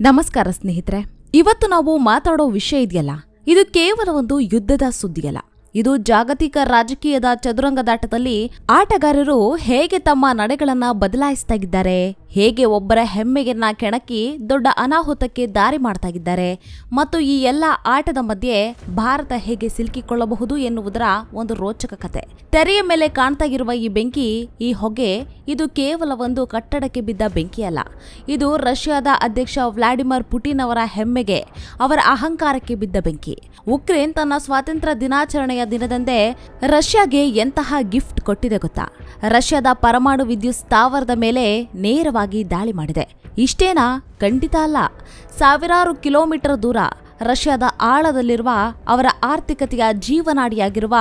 ನಮಸ್ಕಾರ ಸ್ನೇಹಿತರೆ, ಇವತ್ತು ನಾವು ಮಾತಾಡೋ ವಿಷಯ ಇದೆಯಲ್ಲ? ಇದು ಕೇವಲ ಒಂದು ಯುದ್ಧದ ಸುದ್ದಿಯಲ್ಲ. ಇದು ಜಾಗತಿಕ ರಾಜಕೀಯದ ಚದುರಂಗದಾಟದಲ್ಲಿ ಆಟಗಾರರು ಹೇಗೆ ತಮ್ಮ ನಡೆಗಳನ್ನ ಬದಲಾಯಿಸ್ತಾ ಇದ್ದಾರೆ? ಹೇಗೆ ಒಬ್ಬರ ಹೆಮ್ಮೆಗೆನ್ನ ಕೆಣಕಿ ದೊಡ್ಡ ಅನಾಹುತಕ್ಕೆ ದಾರಿ ಮಾಡ್ತಾಗಿದ್ದಾರೆ ಮತ್ತು ಈ ಎಲ್ಲ ಆಟದ ಮಧ್ಯೆ ಭಾರತ ಹೇಗೆ ಸಿಲುಕಿಕೊಳ್ಳಬಹುದು ಎನ್ನುವುದರ ಒಂದು ರೋಚಕ ಕತೆ. ತೆರೆಯ ಮೇಲೆ ಕಾಣ್ತಾ ಇರುವ ಈ ಬೆಂಕಿ, ಈ ಹೊಗೆ ಇದು ಕೇವಲ ಒಂದು ಕಟ್ಟಡಕ್ಕೆ ಬಿದ್ದ ಬೆಂಕಿಯಲ್ಲ ಇದು ರಷ್ಯಾದ ಅಧ್ಯಕ್ಷ ವ್ಲಾಡಿಮಿರ್ ಪುಟಿನ್ ಅವರ ಹೆಮ್ಮೆಗೆ, ಅವರ ಅಹಂಕಾರಕ್ಕೆ ಬಿದ್ದ ಬೆಂಕಿ. ಉಕ್ರೇನ್ ತನ್ನ ಸ್ವಾತಂತ್ರ್ಯ ದಿನಾಚರಣೆಯ ದಿನದಂದೇ ರಷ್ಯಾಗೆ ಎಂತಹ ಗಿಫ್ಟ್ ಕೊಟ್ಟಿದೆ ಗೊತ್ತಾ? ರಷ್ಯಾದ ಪರಮಾಣು ವಿದ್ಯುತ್ ಸ್ಥಾವರದ ಮೇಲೆ ನೇರವಾಗಿ ದಾಳಿ ಮಾಡಿದೆ. ಇಷ್ಟೇನಾ? ಖಂಡಿತ ಅಲ್ಲ. ಸಾವಿರಾರು ಕಿಲೋಮೀಟರ್ ದೂರ ರಷ್ಯಾದ ಆಳದಲ್ಲಿರುವ ಅವರ ಆರ್ಥಿಕತೆಯ ಜೀವನಾಡಿಯಾಗಿರುವ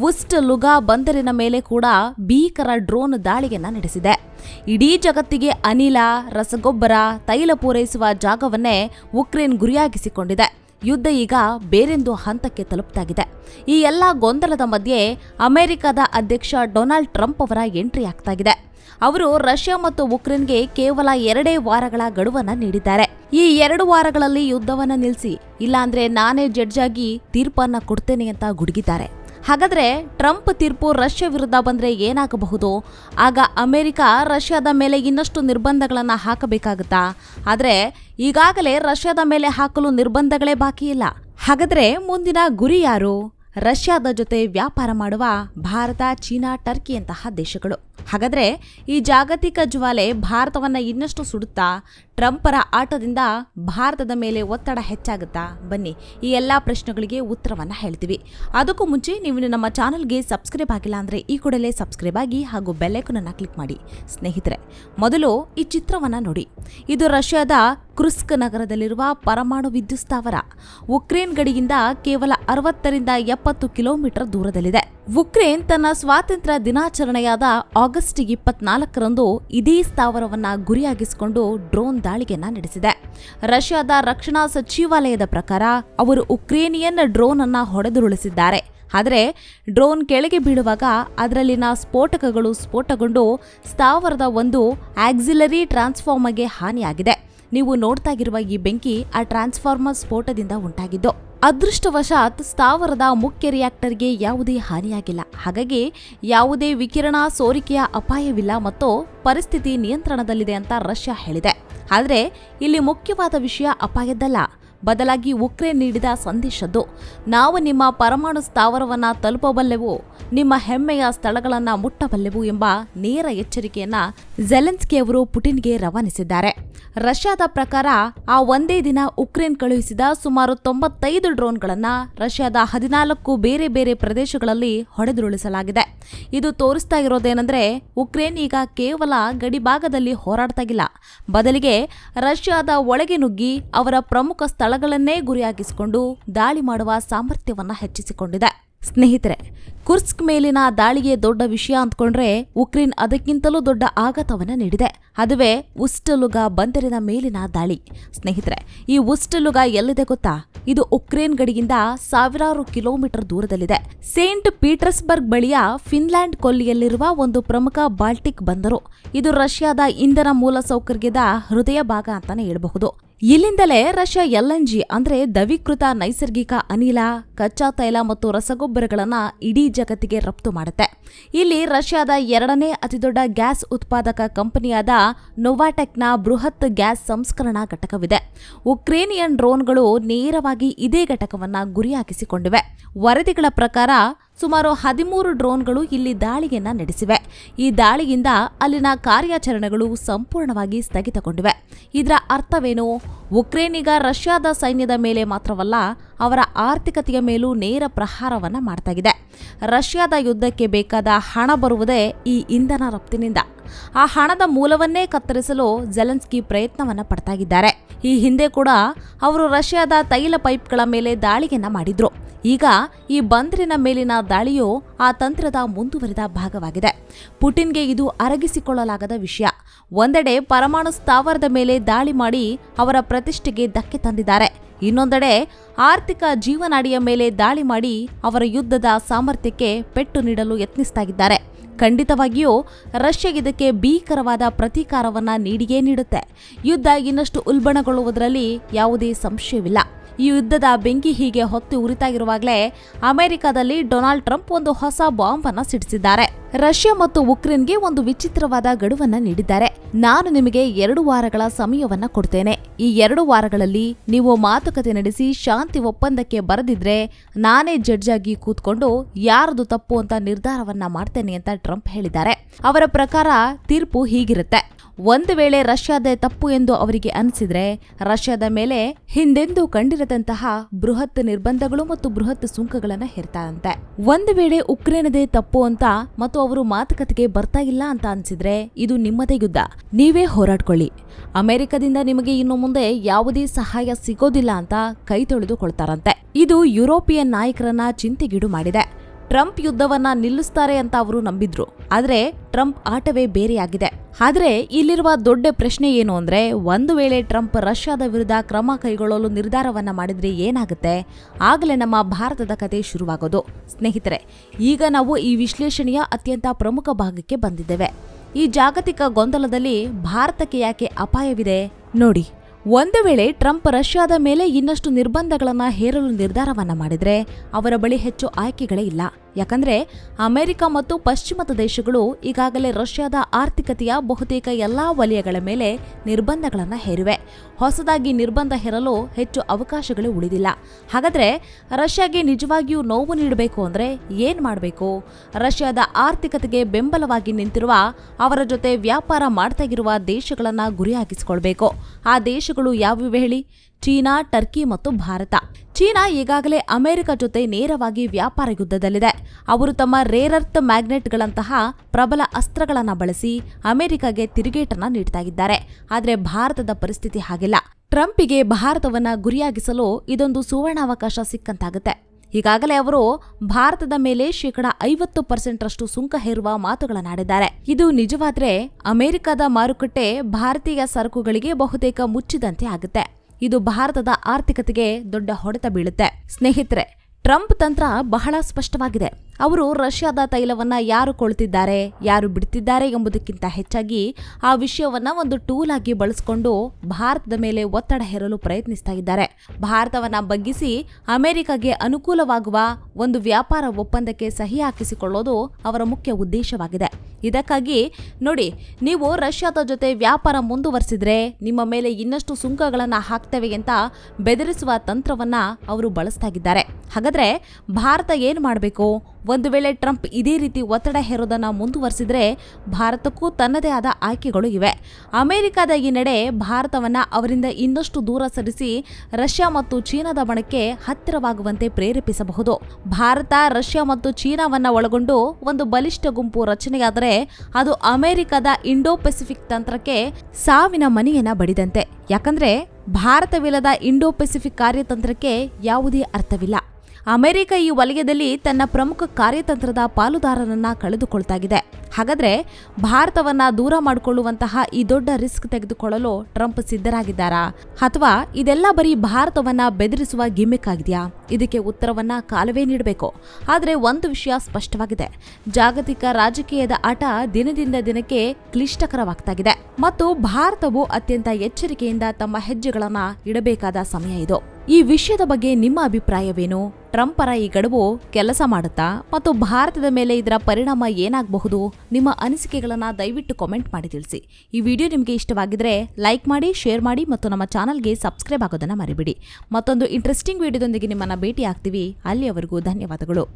ವುಸ್ಟ್ ಲುಗಾ ಬಂದರಿನ ಮೇಲೆ ಕೂಡ ಭೀಕರ ಡ್ರೋನ್ ದಾಳಿಯನ್ನು ನಡೆಸಿದೆ. ಇಡೀ ಜಗತ್ತಿಗೆ ಅನಿಲ, ರಸಗೊಬ್ಬರ, ತೈಲ ಪೂರೈಸುವ ಜಾಗವನ್ನೇ ಉಕ್ರೇನ್ ಗುರಿಯಾಗಿಸಿಕೊಂಡಿದೆ. ಯುದ್ಧ ಈಗ ಬೇರೆಂದು ಹಂತಕ್ಕೆ ತಲುಪ್ತಾಗಿದೆ. ಈ ಎಲ್ಲ ಗೊಂದಲದ ಮಧ್ಯೆ ಅಮೆರಿಕದ ಅಧ್ಯಕ್ಷ ಡೊನಾಲ್ಡ್ ಟ್ರಂಪ್ ಅವರ ಎಂಟ್ರಿ ಆಗ್ತಾಗಿದೆ. ಅವರು ರಷ್ಯಾ ಮತ್ತು ಉಕ್ರೇನ್ಗೆ ಕೇವಲ ಎರಡೇ ವಾರಗಳ ಗಡುವನ್ನ ನೀಡಿದ್ದಾರೆ. ಈ ಎರಡು ವಾರಗಳಲ್ಲಿ ಯುದ್ಧವನ್ನ ನಿಲ್ಲಿಸಿ ಇಲ್ಲಾಂದ್ರೆ ನಾನೇ ಜಡ್ಜ್ ಆಗಿ ತೀರ್ಪನ್ನ ಕೊಡ್ತೇನೆ ಅಂತ ಗುಡುಗಿದ್ದಾರೆ. ಹಾಗಾದ್ರೆ ಟ್ರಂಪ್ ತೀರ್ಪು ರಷ್ಯಾ ವಿರುದ್ಧ ಬಂದ್ರೆ ಏನಾಗಬಹುದು? ಆಗ ಅಮೆರಿಕ ರಷ್ಯಾದ ಮೇಲೆ ಇನ್ನಷ್ಟು ನಿರ್ಬಂಧಗಳನ್ನ ಹಾಕಬೇಕಾಗುತ್ತಾ? ಆದ್ರೆ ಈಗಾಗಲೇ ರಷ್ಯಾದ ಮೇಲೆ ಹಾಕಲು ನಿರ್ಬಂಧಗಳೇ ಬಾಕಿ ಇಲ್ಲ. ಹಾಗಾದ್ರೆ ಮುಂದಿನ ಗುರಿ ಯಾರು? ರಷ್ಯಾದ ಜೊತೆ ವ್ಯಾಪಾರ ಮಾಡುವ ಭಾರತ, ಚೀನಾ ಟರ್ಕಿಯಂತಹ ದೇಶಗಳು. ಹಾಗಾದ್ರೆ ಈ ಜಾಗತಿಕ ಜ್ವಾಲೆ ಭಾರತವನ್ನು ಇನ್ನಷ್ಟು ಸುಡುತ್ತಾ ಟ್ರಂಪರ ಆಟದಿಂದ ಭಾರತದ ಮೇಲೆ ಒತ್ತಡ ಹೆಚ್ಚಾಗುತ್ತಾ? ಬನ್ನಿ, ಈ ಎಲ್ಲ ಪ್ರಶ್ನೆಗಳಿಗೆ ಉತ್ತರವನ್ನು ಹೇಳ್ತೀವಿ. ಅದಕ್ಕೂ ಮುಂಚೆ ನೀವು ನಮ್ಮ ಚಾನಲ್ಗೆ ಸಬ್ಸ್ಕ್ರೈಬ್ ಆಗಿಲ್ಲ ಅಂದರೆ ಈ ಕೂಡಲೇ ಸಬ್ಸ್ಕ್ರೈಬ್ ಆಗಿ ಹಾಗೂ ಬೆಲ್ಲೈಕನನ್ನು ಕ್ಲಿಕ್ ಮಾಡಿ. ಸ್ನೇಹಿತರೆ, ಮೊದಲು ಈ ಚಿತ್ರವನ್ನು ನೋಡಿ. ಇದು ರಷ್ಯಾದ ಕ್ರುಸ್ಕ್ ನಗರದಲ್ಲಿರುವ ಪರಮಾಣು ವಿದ್ಯುತ್ ಸ್ಥಾವರ. ಉಕ್ರೇನ್ ಗಡಿಯಿಂದ ಕೇವಲ ಅರವತ್ತರಿಂದ ಎಪ್ಪತ್ತು ಕಿಲೋಮೀಟರ್ ದೂರದಲ್ಲಿದೆ. ಉಕ್ರೇನ್ ತನ್ನ ಸ್ವಾತಂತ್ರ್ಯ ದಿನಾಚರಣೆಯಾದ ಆಗಸ್ಟ್ ಇಪ್ಪತ್ನಾಲ್ಕರಂದು ಇದೇ ಸ್ಥಾವರವನ್ನು ಗುರಿಯಾಗಿಸಿಕೊಂಡು ಡ್ರೋನ್ ದಾಳಿಯನ್ನ ನಡೆಸಿದೆ. ರಷ್ಯಾದ ರಕ್ಷಣಾ ಸಚಿವಾಲಯದ ಪ್ರಕಾರ ಅವರು ಉಕ್ರೇನಿಯನ್ ಡ್ರೋನ್ ಅನ್ನ ಹೊಡೆದುರುಳಿಸಿದ್ದಾರೆ. ಆದರೆ ಡ್ರೋನ್ ಕೆಳಗೆ ಬೀಳುವಾಗ ಅದರಲ್ಲಿನ ಸ್ಫೋಟಕಗಳು ಸ್ಫೋಟಗೊಂಡು ಸ್ಥಾವರದ ಒಂದು ಆಕ್ಸಿಲರಿ ಟ್ರಾನ್ಸ್ಫಾರ್ಮರ್ಗೆ ಹಾನಿಯಾಗಿದೆ. ನೀವು ನೋಡ್ತಾ ಇರುವ ಈ ಬೆಂಕಿ ಆ ಟ್ರಾನ್ಸ್ಫಾರ್ಮರ್ ಸ್ಫೋಟದಿಂದ ಉಂಟಾಗಿದ್ದು. ಅದೃಷ್ಟವಶಾತ್ ಸ್ಥಾವರದ ಮುಖ್ಯ ರಿಯಾಕ್ಟರ್ಗೆ ಯಾವುದೇ ಹಾನಿಯಾಗಿಲ್ಲ. ಹಾಗಾಗಿ ಯಾವುದೇ ವಿಕಿರಣ, ಸೋರಿಕೆಯ ಅಪಾಯವಿಲ್ಲ ಮತ್ತು ಪರಿಸ್ಥಿತಿ ನಿಯಂತ್ರಣದಲ್ಲಿದೆ ಅಂತ ರಷ್ಯಾ ಹೇಳಿದೆ. ಆದರೆ ಇಲ್ಲಿ ಮುಖ್ಯವಾದ ವಿಷಯ ಅಪಾಯದ್ದಲ್ಲ. ಬದಲಾಗಿ ಉಕ್ರೇನ್ ನೀಡಿದ ಸಂದೇಶದ್ದು. ನಾವು ನಿಮ್ಮ ಪರಮಾಣು ಸ್ಥಾವರವನ್ನು ತಲುಪಬಲ್ಲೆವು, ನಿಮ್ಮ ಹೆಮ್ಮೆಯ ಸ್ಥಳಗಳನ್ನು ಮುಟ್ಟಬಲ್ಲೆವು ಎಂಬ ನೇರ ಎಚ್ಚರಿಕೆಯನ್ನು ಜೆಲೆನ್ಸ್ಕಿ ಅವರು ಪುಟಿನ್ಗೆ ರವಾನಿಸಿದ್ದಾರೆ. ರಷ್ಯಾದ ಪ್ರಕಾರ ಆ ಒಂದೇ ದಿನ ಉಕ್ರೇನ್ ಕಳುಹಿಸಿದ ಸುಮಾರು ತೊಂಬತ್ತೈದು ಡ್ರೋನ್ಗಳನ್ನು ರಷ್ಯಾದ ಹದಿನಾಲ್ಕು ಬೇರೆ ಬೇರೆ ಪ್ರದೇಶಗಳಲ್ಲಿ ಹೊಡೆದುರುಳಿಸಲಾಗಿದೆ. ಇದು ತೋರಿಸ್ತಾ ಇರೋದೇನೆಂದರೆ ಉಕ್ರೇನ್ ಈಗ ಕೇವಲ ಗಡಿಭಾಗದಲ್ಲಿ ಹೋರಾಡ್ತಾಗಿಲ್ಲ ಬದಲಿಗೆ ರಷ್ಯಾದ ಒಳಗೆ ನುಗ್ಗಿ ಅವರ ಪ್ರಮುಖ ಸ್ಥಳಗಳನ್ನೇ ಗುರಿಯಾಗಿಸಿಕೊಂಡು ದಾಳಿ ಮಾಡುವ ಸಾಮರ್ಥ್ಯವನ್ನು ಹೆಚ್ಚಿಸಿಕೊಂಡಿದೆ. ಸ್ನೇಹಿತರೆ, ಕುರ್ಸ್ಕ್ ಮೇಲಿನ ದಾಳಿಗೆ ದೊಡ್ಡ ವಿಷಯ ಅಂದ್ಕೊಂಡ್ರೆ ಉಕ್ರೇನ್ ಅದಕ್ಕಿಂತಲೂ ದೊಡ್ಡ ಆಘಾತವನ್ನು ನೀಡಿದೆ. ಅದುವೇ ಉಸ್ಟಲುಗ ಬಂದರಿನ ಮೇಲಿನ ದಾಳಿ. ಸ್ನೇಹಿತರೆ, ಈ ಉಸ್ಟಲುಗ ಎಲ್ಲಿದೆ ಗೊತ್ತಾ? ಇದು ಉಕ್ರೇನ್ ಗಡಿಯಿಂದ ಸಾವಿರಾರು ಕಿಲೋಮೀಟರ್ ದೂರದಲ್ಲಿದೆ. ಸೇಂಟ್ ಪೀಟರ್ಸ್ಬರ್ಗ್ ಬಳಿಯ ಫಿನ್ಲ್ಯಾಂಡ್ ಕೊಲ್ಲಿಯಲ್ಲಿರುವ ಒಂದು ಪ್ರಮುಖ ಬಾಲ್ಟಿಕ್ ಬಂದರು. ಇದು ರಷ್ಯಾದ ಇಂಧನ ಮೂಲಸೌಕರ್ಯದ ಹೃದಯ ಭಾಗ ಅಂತಾನೆ ಹೇಳಬಹುದು. ಇಲ್ಲಿಂದಲೇ ರಷ್ಯಾ ಎಲ್ಎನ್ಜಿ ಅಂದ್ರೆ ದವಿಕೃತ ನೈಸರ್ಗಿಕ ಅನಿಲ, ಕಚ್ಚಾ ತೈಲ ಮತ್ತು ರಸಗೊಬ್ಬರಗಳನ್ನು ಇಡೀ ಜಗತ್ತಿಗೆ ರಫ್ತು ಮಾಡುತ್ತೆ. ಇಲ್ಲಿ ರಷ್ಯಾದ ಎರಡನೇ ಅತಿದೊಡ್ಡ ಗ್ಯಾಸ್ ಉತ್ಪಾದಕ ಕಂಪನಿಯಾದ ನೊವಾಟೆಕ್ನ ಬೃಹತ್ ಗ್ಯಾಸ್ ಸಂಸ್ಕರಣಾ ಘಟಕವಿದೆ. ಉಕ್ರೇನಿಯನ್ ಡ್ರೋನ್ಗಳು ನೇರವಾಗಿ ಇದೇ ಘಟಕವನ್ನ ಗುರಿಯಾಗಿಸಿಕೊಂಡಿವೆ. ವರದಿಗಳ ಪ್ರಕಾರ ಸುಮಾರು ಹದಿಮೂರು ಡ್ರೋನ್ಗಳು ಇಲ್ಲಿ ದಾಳಿಯನ್ನ ನಡೆಸಿವೆ. ಈ ದಾಳಿಯಿಂದ ಅಲ್ಲಿನ ಕಾರ್ಯಾಚರಣೆಗಳು ಸಂಪೂರ್ಣವಾಗಿ ಸ್ಥಗಿತಗೊಂಡಿವೆ. ಇದರ ಅರ್ಥವೇನು? ಉಕ್ರೇನಿಗ ರಷ್ಯಾದ ಸೈನ್ಯದ ಮೇಲೆ ಮಾತ್ರವಲ್ಲ, ಅವರ ಆರ್ಥಿಕತೆಯ ಮೇಲೂ ನೇರ ಪ್ರಹಾರವನ್ನು ಮಾಡ್ತಾಗಿದೆ. ರಷ್ಯಾದ ಯುದ್ಧಕ್ಕೆ ಬೇಕಾದ ಹಣ ಬರುವುದೇ ಈ ಇಂಧನ ರಫ್ತಿನಿಂದ. ಆ ಹಣದ ಮೂಲವನ್ನೇ ಕತ್ತರಿಸಲು ಜೆಲೆನ್ಸ್ಕಿ ಪ್ರಯತ್ನವನ್ನು ಪಡ್ತಾಗಿದ್ದಾರೆ ಈ ಹಿಂದೆ ಕೂಡ ಅವರು ರಷ್ಯಾದ ತೈಲ ಪೈಪ್ಗಳ ಮೇಲೆ ದಾಳಿಯನ್ನ ಮಾಡಿದ್ರು. ಈಗ ಈ ಬಂದರಿನ ಮೇಲಿನ ದಾಳಿಯು ಆ ತಂತ್ರದ ಮುಂದುವರಿದ ಭಾಗವಾಗಿದೆ. ಪುಟಿನ್ಗೆ ಇದು ಅರಗಿಸಿಕೊಳ್ಳಲಾಗದ ವಿಷಯ. ಒಂದೆಡೆ ಪರಮಾಣು ಸ್ಥಾವರದ ಮೇಲೆ ದಾಳಿ ಮಾಡಿ ಅವರ ಪ್ರತಿಷ್ಠೆಗೆ ಧಕ್ಕೆ ತಂದಿದ್ದಾರೆ. ಇನ್ನೊಂದೆಡೆ ಆರ್ಥಿಕ ಜೀವನಾಡಿಯ ಮೇಲೆ ದಾಳಿ ಮಾಡಿ ಅವರ ಯುದ್ಧದ ಸಾಮರ್ಥ್ಯಕ್ಕೆ ಪೆಟ್ಟು ನೀಡಲು ಯತ್ನಿಸ್ತಾಗಿದ್ದಾರೆ. ಖಂಡಿತವಾಗಿಯೂ ರಷ್ಯಾ ಇದಕ್ಕೆ ಭೀಕರವಾದ ಪ್ರತೀಕಾರವನ್ನು ನೀಡಿಯೇ ನೀಡುತ್ತೆ. ಯುದ್ಧ ಇನ್ನಷ್ಟು ಉಲ್ಬಣಗೊಳ್ಳುವುದರಲ್ಲಿ ಯಾವುದೇ ಸಂಶಯವಿಲ್ಲ. ಈ ಯುದ್ಧದ ಬೆಂಕಿ ಹೀಗೆ ಹೊತ್ತು ಉರಿತಾ ಇರುವಾಗಲೇ ಅಮೆರಿಕದಲ್ಲಿ ಡೊನಾಲ್ಡ್ ಟ್ರಂಪ್ ಒಂದು ಹೊಸ ಬಾಂಬ್ ಅನ್ನ ಸಿಡಿಸಿದ್ದಾರೆ. ರಷ್ಯಾ ಮತ್ತು ಉಕ್ರೇನ್ಗೆ ಒಂದು ವಿಚಿತ್ರವಾದ ಗಡುವನ್ನ ನೀಡಿದ್ದಾರೆ. ನಾನು ನಿಮಗೆ ಎರಡು ವಾರಗಳ ಸಮಯವನ್ನ ಕೊಡ್ತೇನೆ. ಈ ಎರಡು ವಾರಗಳಲ್ಲಿ ನೀವು ಮಾತುಕತೆ ನಡೆಸಿ ಶಾಂತಿ ಒಪ್ಪಂದಕ್ಕೆ ಬರೆದಿದ್ರೆ ನಾನೇ ಜಡ್ಜ್ ಆಗಿ ಕೂತ್ಕೊಂಡು ಯಾರದು ತಪ್ಪು ಅಂತ ನಿರ್ಧಾರವನ್ನ ಮಾಡ್ತೇನೆ ಅಂತ ಟ್ರಂಪ್ ಹೇಳಿದ್ದಾರೆ. ಅವರ ಪ್ರಕಾರ ತೀರ್ಪು ಹೀಗಿರುತ್ತೆ. ಒಂದು ವೇಳೆ ರಷ್ಯಾದ ತಪ್ಪು ಎಂದು ಅವರಿಗೆ ಅನಿಸಿದ್ರೆ, ರಷ್ಯಾದ ಮೇಲೆ ಹಿಂದೆಂದೂ ಕಂಡಿರದಂತಹ ಬೃಹತ್ ನಿರ್ಬಂಧಗಳು ಮತ್ತು ಬೃಹತ್ ಸುಂಕಗಳನ್ನ ಹೇರ್ತಾರಂತೆ. ಒಂದು ವೇಳೆ ಉಕ್ರೇನದೇ ತಪ್ಪು ಅಂತ ಮತ್ತು ಅವರು ಮಾತುಕತೆಗೆ ಬರ್ತಾ ಇಲ್ಲ ಅಂತ ಅನ್ಸಿದ್ರೆ, ಇದು ನಿಮ್ಮದೇ ಯುದ್ಧ. ನೀವೇ ಹೋರಾಡ್ಕೊಳ್ಳಿ. ಅಮೆರಿಕದಿಂದ ನಿಮಗೆ ಇನ್ನು ಮುಂದೆ ಯಾವುದೇ ಸಹಾಯ ಸಿಗೋದಿಲ್ಲ ಅಂತ ಕೈ ತೊಳೆದುಕೊಳ್ತಾರಂತೆ. ಇದು ಯುರೋಪಿಯನ್ ನಾಯಕರನ್ನ ಚಿಂತೆಗೀಡು ಮಾಡಿದೆ. ಟ್ರಂಪ್ ಯುದ್ಧವನ್ನ ನಿಲ್ಲಿಸ್ತಾರೆ ಅಂತ ಅವರು ನಂಬಿದ್ರು. ಆದ್ರೆ ಟ್ರಂಪ್ ಆಟವೇ ಬೇರೆಯಾಗಿದೆ. ಆದ್ರೆ ಇಲ್ಲಿರುವ ದೊಡ್ಡ ಪ್ರಶ್ನೆ ಏನು ಅಂದ್ರೆ, ಒಂದು ವೇಳೆ ಟ್ರಂಪ್ ರಷ್ಯಾದ ವಿರುದ್ಧ ಕ್ರಮ ಕೈಗೊಳ್ಳಲು ನಿರ್ಧಾರವನ್ನ ಮಾಡಿದ್ರೆ ಏನಾಗುತ್ತೆ? ಆಗಲೇ ನಮ್ಮ ಭಾರತದ ಕತೆ ಶುರುವಾಗೋದು. ಸ್ನೇಹಿತರೆ, ಈಗ ನಾವು ಈ ವಿಶ್ಲೇಷಣೆಯ ಅತ್ಯಂತ ಪ್ರಮುಖ ಭಾಗಕ್ಕೆ ಬಂದಿದ್ದೇವೆ. ಈ ಜಾಗತಿಕ ಗೊಂದಲದಲ್ಲಿ ಭಾರತಕ್ಕೆ ಯಾಕೆ ಅಪಾಯವಿದೆ? ನೋಡಿ. ಒಂದು ವೇಳೆ ಟ್ರಂಪ್ ರಷ್ಯಾದ ಮೇಲೆ ಇನ್ನಷ್ಟು ನಿರ್ಬಂಧಗಳನ್ನು ಹೇರಲು ನಿರ್ಧಾರವನ್ನ ಮಾಡಿದರೆ ಅವರ ಬಳಿ ಹೆಚ್ಚು ಆಯ್ಕೆಗಳೇ ಇಲ್ಲ. ಯಾಕಂದ್ರೆ ಅಮೆರಿಕ ಮತ್ತು ಪಶ್ಚಿಮದ ದೇಶಗಳು ಈಗಾಗಲೇ ರಷ್ಯಾದ ಆರ್ಥಿಕತೆಯ ಬಹುತೇಕ ಎಲ್ಲಾ ವಲಯಗಳ ಮೇಲೆ ನಿರ್ಬಂಧಗಳನ್ನು ಹೇರಿವೆ. ಹೊಸದಾಗಿ ನಿರ್ಬಂಧ ಹೇರಲು ಹೆಚ್ಚು ಅವಕಾಶಗಳು ಉಳಿದಿಲ್ಲ. ಹಾಗಾದ್ರೆ ರಷ್ಯಾಗೆ ನಿಜವಾಗಿಯೂ ನೋವು ನೀಡಬೇಕು ಅಂದ್ರೆ ಏನ್ ಮಾಡಬೇಕು? ರಷ್ಯಾದ ಆರ್ಥಿಕತೆಗೆ ಬೆಂಬಲವಾಗಿ ನಿಂತಿರುವ ಅವರ ಜೊತೆ ವ್ಯಾಪಾರ ಮಾಡ್ತಾಗಿರುವ ದೇಶಗಳನ್ನು ಗುರಿಯಾಗಿಸಿಕೊಳ್ಬೇಕು. ಆ ದೇಶಗಳು ಯಾವಿವೆ ಹೇಳಿ? ಚೀನಾ, ಟರ್ಕಿ ಮತ್ತು ಭಾರತ. ಚೀನಾ ಈಗಾಗಲೇ ಅಮೆರಿಕ ಜೊತೆ ನೇರವಾಗಿ ವ್ಯಾಪಾರ ಯುದ್ಧದಲ್ಲಿದೆ. ಅವರು ತಮ್ಮ ರೇರರ್ತ್ ಮ್ಯಾಗ್ನೆಟ್ಗಳಂತಹ ಪ್ರಬಲ ಅಸ್ತ್ರಗಳನ್ನು ಬಳಸಿ ಅಮೆರಿಕಗೆ ತಿರುಗೇಟನ್ನ ನೀಡ್ತಾ ಆದರೆ ಭಾರತದ ಪರಿಸ್ಥಿತಿ ಹಾಗಿಲ್ಲ. ಟ್ರಂಪಿಗೆ ಭಾರತವನ್ನ ಗುರಿಯಾಗಿಸಲು ಇದೊಂದು ಸುವರ್ಣಾವಕಾಶ ಸಿಕ್ಕಂತಾಗುತ್ತೆ. ಈಗಾಗಲೇ ಅವರು ಭಾರತದ ಮೇಲೆ ಶೇಕಡ ಐವತ್ತು ಪರ್ಸೆಂಟ್ರಷ್ಟು ಸುಂಕ ಹೇರುವ ಮಾತುಗಳನ್ನಾಡಿದ್ದಾರೆ ಇದು ನಿಜವಾದ್ರೆ ಅಮೆರಿಕದ ಮಾರುಕಟ್ಟೆ ಭಾರತೀಯ ಸರಕುಗಳಿಗೆ ಬಹುತೇಕ ಮುಚ್ಚಿದಂತೆ ಆಗುತ್ತೆ. ಇದು ಭಾರತದ ಆರ್ಥಿಕತೆಗೆ ದೊಡ್ಡ ಹೊಡೆತ ಬೀಳುತ್ತೆ. ಸ್ನೇಹಿತರೆ ಟ್ರಂಪ್ ತಂತ್ರ ಬಹಳ ಸ್ಪಷ್ಟವಾಗಿದೆ. ಅವರು ರಷ್ಯಾದ ತೈಲವನ್ನ ಯಾರು ಕೊಳ್ತಿದ್ದಾರೆ, ಯಾರು ಬಿಡ್ತಿದ್ದಾರೆ ಎಂಬುದಕ್ಕಿಂತ ಹೆಚ್ಚಾಗಿ ಆ ವಿಷಯವನ್ನ ಒಂದು ಟೂಲ್ ಆಗಿ ಬಳಸಿಕೊಂಡು ಭಾರತದ ಮೇಲೆ ಒತ್ತಡ ಹೇರಲು ಪ್ರಯತ್ನಿಸ್ತಾ ಇದ್ದಾರೆ. ಭಾರತವನ್ನ ಬಗ್ಗಿಸಿ ಅಮೆರಿಕಗೆ ಅನುಕೂಲವಾಗುವ ಒಂದು ವ್ಯಾಪಾರ ಒಪ್ಪಂದಕ್ಕೆ ಸಹಿ ಹಾಕಿಸಿಕೊಳ್ಳೋದು ಅವರ ಮುಖ್ಯ ಉದ್ದೇಶವಾಗಿದೆ. ಇದಕ್ಕಾಗಿ ನೋಡಿ, ನೀವು ರಷ್ಯಾದ ಜೊತೆ ವ್ಯಾಪಾರ ಮುಂದುವರಿಸಿದ್ರೆ ನಿಮ್ಮ ಮೇಲೆ ಇನ್ನಷ್ಟು ಸುಂಕಗಳನ್ನು ಹಾಕ್ತೇವೆ ಅಂತ ಬೆದರಿಸುವ ತಂತ್ರವನ್ನ ಅವರು ಬಳಸ್ತಾ ಇದ್ದಾರೆ. ಹಾಗಾದ್ರೆ ಭಾರತ ಏನು ಮಾಡಬೇಕು? ಒಂದು ವೇಳೆ ಟ್ರಂಪ್ ಇದೇ ರೀತಿ ಒತ್ತಡ ಹೇರೋದನ್ನು ಮುಂದುವರೆಸಿದರೆ ಭಾರತಕ್ಕೂ ತನ್ನದೇ ಆದ ಆಯ್ಕೆಗಳು ಇವೆ. ಅಮೆರಿಕದ ಈ ನಡೆ ಭಾರತವನ್ನು ಅವರಿಂದ ಇನ್ನಷ್ಟು ದೂರ ಸರಿಸಿ ರಷ್ಯಾ ಮತ್ತು ಚೀನಾದ ಬಣಕ್ಕೆ ಹತ್ತಿರವಾಗುವಂತೆ ಪ್ರೇರೇಪಿಸಬಹುದು. ಭಾರತ, ರಷ್ಯಾ ಮತ್ತು ಚೀನಾವನ್ನು ಒಳಗೊಂಡು ಒಂದು ಬಲಿಷ್ಠ ಗುಂಪು ರಚನೆಯಾದರೆ ಅದು ಅಮೆರಿಕದ ಇಂಡೋ ಪೆಸಿಫಿಕ್ ತಂತ್ರಕ್ಕೆ ಸಾವಿನ ಮನೆಯನ್ನ ಬಡಿದಂತೆ. ಯಾಕಂದ್ರೆ ಭಾರತವಿಲ್ಲದ ಇಂಡೋ ಪೆಸಿಫಿಕ್ ಕಾರ್ಯತಂತ್ರಕ್ಕೆ ಯಾವುದೇ ಅರ್ಥವಿಲ್ಲ. ಅಮೆರಿಕ ಈ ವಲಯದಲ್ಲಿ ತನ್ನ ಪ್ರಮುಖ ಕಾರ್ಯತಂತ್ರದ ಪಾಲುದಾರರನ್ನ ಕಳೆದುಕೊಳ್ತಾಗಿದೆ. ಹಾಗಾದ್ರೆ ಭಾರತವನ್ನ ದೂರ ಮಾಡಿಕೊಳ್ಳುವಂತಹ ಈ ದೊಡ್ಡ ರಿಸ್ಕ್ ತೆಗೆದುಕೊಳ್ಳಲು ಟ್ರಂಪ್ ಸಿದ್ಧರಾಗಿದ್ದಾರಾ? ಅಥವಾ ಇದೆಲ್ಲ ಬರೀ ಭಾರತವನ್ನ ಬೆದರಿಸುವ ಗಿಮಿಕ್ ಆಗಿದೆಯಾ? ಇದಕ್ಕೆ ಉತ್ತರವನ್ನ ಕಾಲವೇ ನೀಡಬೇಕು. ಆದರೆ ಒಂದು ವಿಷಯ ಸ್ಪಷ್ಟವಾಗಿದೆ. ಜಾಗತಿಕ ರಾಜಕೀಯದ ಆಟ ದಿನದಿಂದ ದಿನಕ್ಕೆ ಕ್ಲಿಷ್ಟಕರವಾಗ್ತಾಗಿದೆ. ಮತ್ತು ಭಾರತವು ಅತ್ಯಂತ ಎಚ್ಚರಿಕೆಯಿಂದ ತಮ್ಮ ಹೆಜ್ಜೆಗಳನ್ನ ಇಡಬೇಕಾದ ಸಮಯ ಇದು. ಈ ವಿಷಯದ ಬಗ್ಗೆ ನಿಮ್ಮ ಅಭಿಪ್ರಾಯವೇನು? ಟ್ರಂಪರ ಈ ಗಡುವು ಕೆಲಸ ಮಾಡುತ್ತಾ? ಮತ್ತು ಭಾರತದ ಮೇಲೆ ಇದರ ಪರಿಣಾಮ ಏನಾಗಬಹುದು? ನಿಮ್ಮ ಅನಿಸಿಕೆಗಳನ್ನು ದಯವಿಟ್ಟು ಕಾಮೆಂಟ್ ಮಾಡಿ ತಿಳಿಸಿ. ಈ ವಿಡಿಯೋ ನಿಮಗೆ ಇಷ್ಟವಾಗಿದ್ರೆ ಲೈಕ್ ಮಾಡಿ, ಶೇರ್ ಮಾಡಿ ಮತ್ತು ನಮ್ಮ ಚಾನಲ್ಗೆ ಸಬ್ಸ್ಕ್ರೈಬ್ ಆಗೋದನ್ನು ಮರಿಬಿಡಿ. ಮತ್ತೊಂದು ಇಂಟ್ರೆಸ್ಟಿಂಗ್ ವಿಡಿಯೋದೊಂದಿಗೆ ನಿಮ್ಮನ್ನು ಭೇಟಿ ಆಗ್ತೀವಿ ಅಲ್ಲಿಯವರೆಗೂ ಧನ್ಯವಾದಗಳು.